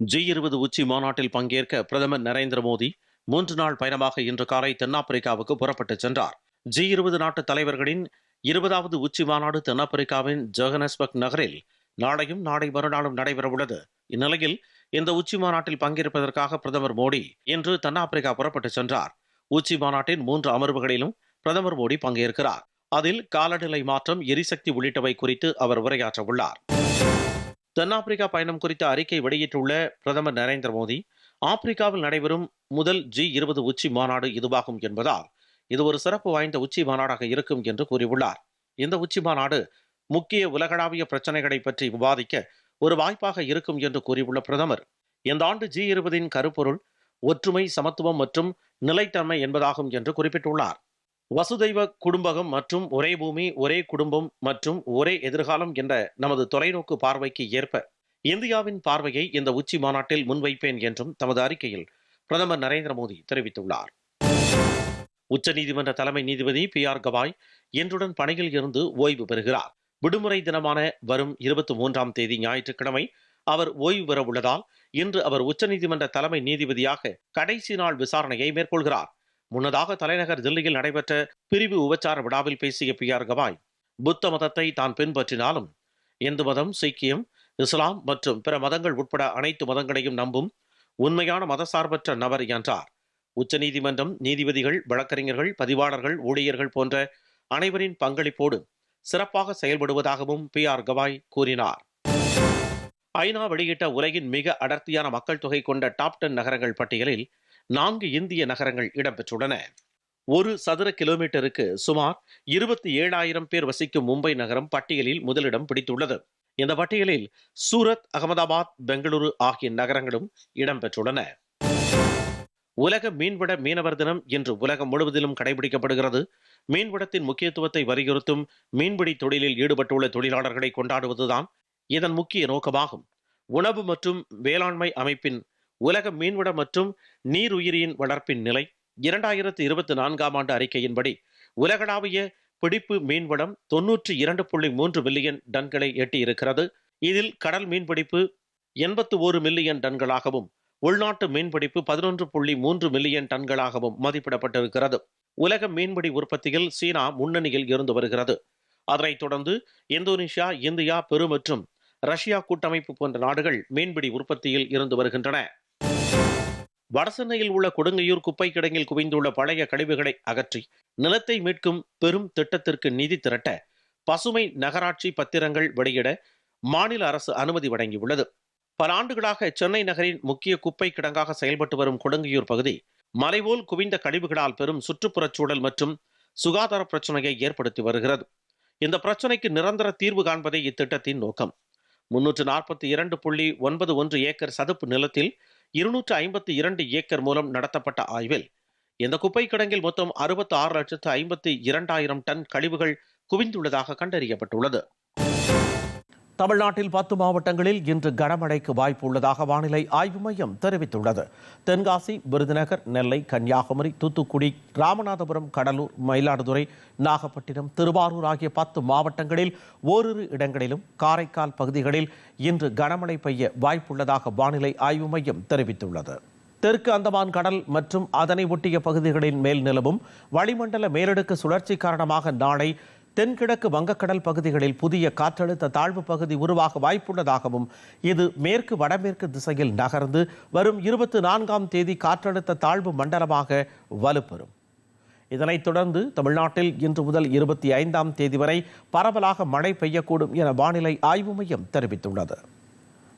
G இருபது உச்சி மாநாட்டில் பங்கேற்க பிரதமர் நரேந்திர மோடி மூன்று நாள் பயணமாக இன்று காலை தென்னாப்பிரிக்காவுக்கு புறப்பட்டுச் சென்றார். ஜி இருபது நாட்டு தலைவர்களின் இருபதாவது உச்சி மாநாடு தென்னாப்பிரிக்காவின் ஜோகனஸ்பர்க் நகரில் நாளையும் நாளை மறுநாளும் நடைபெறவுள்ளது இந்நிலையில் இந்த உச்சி மாநாட்டில் பங்கேற்பதற்காக பிரதமர் மோடி இன்று தென்னாப்பிரிக்கா புறப்பட்டுச் சென்றார். உச்சி மாநாட்டின் மூன்று அமர்வுகளிலும் பிரதமர் மோடி பங்கேற்கிறார். அதில் காலநிலை மாற்றம் எரிசக்தி உள்ளிட்டவை குறித்து அவர் உரையாற்ற உள்ளார் தென்னாப்பிரிக்கா பயணம் குறித்த அறிக்கை வெளியிட்டுள்ள பிரதமர் நரேந்திர மோடி ஆப்பிரிக்காவில் நடைபெறும் முதல் ஜி இருபது உச்சி மாநாடு இதுவாகும் என்பதால் இது ஒரு சிறப்பு வாய்ந்த உச்சி மாநாடாக இருக்கும் என்று கூறியுள்ளார். இந்த உச்சி மாநாடு முக்கிய உலகளாவிய பிரச்சனைகளை பற்றி விவாதிக்க ஒரு வாய்ப்பாக இருக்கும் என்று கூறியுள்ள பிரதமர் இந்த ஆண்டு ஜி இருபதின் கருப்பொருள் ஒற்றுமை சமத்துவம் மற்றும் நிலைத்தன்மை என்பதாகும் என்று குறிப்பிட்டுள்ளார். வசுதைவ குடும்பகம் மற்றும் ஒரே பூமி ஒரே குடும்பம் மற்றும் ஒரே எதிர்காலம் என்ற நமது தொலைநோக்கு பார்வைக்கு ஏற்ப இந்தியாவின் பார்வையை இந்த உச்சி மாநாட்டில் முன்வைப்பேன் என்றும் தமது அறிக்கையில் பிரதமர் நரேந்திர மோடி தெரிவித்துள்ளார். உச்சநீதிமன்ற தலைமை நீதிபதி பி ஆர் கவாய் இன்றுடன் பணியில் இருந்து ஓய்வு பெறுகிறார். விடுமுறை தினமான வரும் இருபத்தி மூன்றாம் தேதி ஞாயிற்றுக்கிழமை அவர் ஓய்வு பெற உள்ளதால் இன்று அவர் உச்சநீதிமன்ற தலைமை நீதிபதியாக கடைசி நாள் விசாரணையை மேற்கொள்கிறார். முன்னதாக தலைநகர் தில்லியில் நடைபெற்ற பிரிவு உபச்சார விழாவில் பேசிய பி ஆர் கவாய் புத்த மதத்தை தான் பின்பற்றினாலும் இந்து மதம் சீக்கியம் இஸ்லாம் மற்றும் பிற மதங்கள் உட்பட அனைத்து மதங்களையும் நம்பும் உண்மையான மதசார்பற்ற நபர் என்றார். உச்சநீதிமன்றம் நீதிபதிகள் வழக்கறிஞர்கள் பதிவாளர்கள் ஊழியர்கள் போன்ற அனைவரின் பங்களிப்போடு சிறப்பாக செயல்படுவதாகவும் பி ஆர் கவாய் கூறினார். ஐநா வெளியிட்ட உலகின் மிக அடர்த்தியான மக்கள் தொகை கொண்ட டாப் டென் நகரங்கள் பட்டியலில் நான்கு இந்திய நகரங்கள் இடம்பெற்றுள்ளன. ஒரு சதுர கிலோமீட்டருக்கு சுமார் இருபத்தி ஏழாயிரம் பேர் வசிக்கும் மும்பை நகரம் பட்டியலில் முதலிடம் பிடித்துள்ளது. இந்த பட்டியலில் சூரத் அகமதாபாத் பெங்களூரு ஆகிய நகரங்களும் இடம்பெற்றுள்ளன. உலக மீன்வட மீனவர் தினம் இன்று உலகம் முழுவதிலும் கடைபிடிக்கப்படுகிறது. மீன்வடத்தின் முக்கியத்துவத்தை வலியுறுத்தும் மீன்பிடி தொழிலில் ஈடுபட்டுள்ள தொழிலாளர்களை கொண்டாடுவதுதான் இதன் முக்கிய நோக்கமாகும். உணவு மற்றும் வேளாண்மை அமைப்பின் உலக மீன்வள மற்றும் நீருயிரியின் வளர்ப்பின் நிலை. இரண்டாயிரத்து இருபத்தி நான்காம் ஆண்டு அறிக்கையின்படி உலகளாவிய பிடிப்பு மீன்வளம் தொன்னூற்றி இரண்டு புள்ளி மூன்று மில்லியன் டன்களை எட்டியிருக்கிறது. இதில் கடல் மீன்பிடிப்பு எண்பத்து ஒரு மில்லியன் டன்களாகவும் உள்நாட்டு மீன்பிடிப்பு பதினொன்று புள்ளி மூன்று மில்லியன் டன்களாகவும் மதிப்பிடப்பட்டிருக்கிறது. உலக மீன்பிடி உற்பத்தியில் சீனா முன்னணியில் இருந்து வருகிறது. அதனைத் தொடர்ந்து இந்தோனேஷியா இந்தியா பெரு மற்றும் ரஷ்யா கூட்டமைப்பு போன்ற நாடுகள் மீன்பிடி உற்பத்தியில் இருந்து வருகின்றன. வடசென்னையில் உள்ள கொடுங்கையூர் குப்பை கிடங்கில் குவிந்துள்ள பழைய கழிவுகளை அகற்றி நிலத்தை மீட்கும் பெரும் திட்டத்திற்கு நிதி திரட்ட பசுமை நகராட்சி பத்திரங்கள் வெளியிட மாநில அரசு அனுமதி வழங்கியுள்ளது. பல ஆண்டுகளாக சென்னை நகரின் முக்கிய குப்பை கிடங்காக செயல்பட்டு வரும் கொடுங்கையூர் பகுதி மலைபோல் குவிந்த கழிவுகளால் பெரும் சுற்றுப்புறச் சூழல் மற்றும் சுகாதார பிரச்சனையை ஏற்படுத்தி வருகிறது. இந்த பிரச்சனைக்கு நிரந்தர தீர்வு காண்பதே இத்திட்டத்தின் நோக்கம். முன்னூற்று நாற்பத்தி இரண்டு புள்ளி ஒன்பது ஒன்று ஏக்கர் சதுப்பு நிலத்தில் இருநூற்று ஐம்பத்தி இரண்டு ஏக்கர் மூலம் நடத்தப்பட்ட ஆய்வில் இந்த குப்பை கிடங்கில் மொத்தம் அறுபத்தி ஆறு லட்சத்து ஐம்பத்தி இரண்டாயிரம் டன் கழிவுகள் குவிந்துள்ளதாக கண்டறியப்பட்டுள்ளது. தமிழ்நாட்டில் பத்து மாவட்டங்களில் இன்று கனமழைக்கு வாய்ப்பு உள்ளதாக வானிலை ஆய்வு மையம் தெரிவித்துள்ளது. தென்காசி விருதுநகர் நெல்லை கன்னியாகுமரி தூத்துக்குடி ராமநாதபுரம் கடலூர் மயிலாடுதுறை நாகப்பட்டினம் திருவாரூர் ஆகிய பத்து மாவட்டங்களில் ஓரிரு இடங்களிலும் காரைக்கால் பகுதிகளில் இன்று கனமழை பெய்ய வாய்ப்புள்ளதாக வானிலை ஆய்வு மையம் தெரிவித்துள்ளது. தெற்கு அந்தமான் கடல் மற்றும் அதனை ஒட்டிய பகுதிகளின் மேல் நிலவும் வளிமண்டல மேலடுக்கு சுழற்சி காரணமாக நாளை தென்கிழக்கு வங்கக்கடல் பகுதிகளில் புதிய காற்றழுத்த தாழ்வு பகுதி உருவாக வாய்ப்புள்ளதாகவும் இது மேற்கு வடமேற்கு திசையில் நகர்ந்து வரும் இருபத்தி நான்காம் தேதி காற்றழுத்த தாழ்வு மண்டலமாக வலுப்பெறும். இதனைத் தொடர்ந்து தமிழ்நாட்டில் இன்று முதல் இருபத்தி ஐந்தாம் தேதி வரை பரவலாக மழை பெய்யக்கூடும் என வானிலை ஆய்வு மையம் தெரிவித்துள்ளது.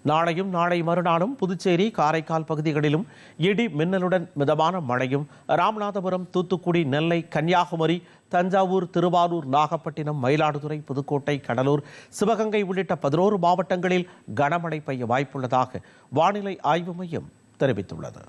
நாளையும் நாளை மறுநாளும் புதுச்சேரி காரைக்கால் பகுதிகளிலும் இடி மின்னலுடன் மிதமான மழையும் ராமநாதபுரம் தூத்துக்குடி நெல்லை கன்னியாகுமரி தஞ்சாவூர் திருவாரூர் நாகப்பட்டினம் மயிலாடுதுறை புதுக்கோட்டை கடலூர் சிவகங்கை உள்ளிட்ட பதினோரு மாவட்டங்களில் கனமழை பெய்ய வாய்ப்புள்ளதாக வானிலை ஆய்வு மையம் தெரிவித்துள்ளது.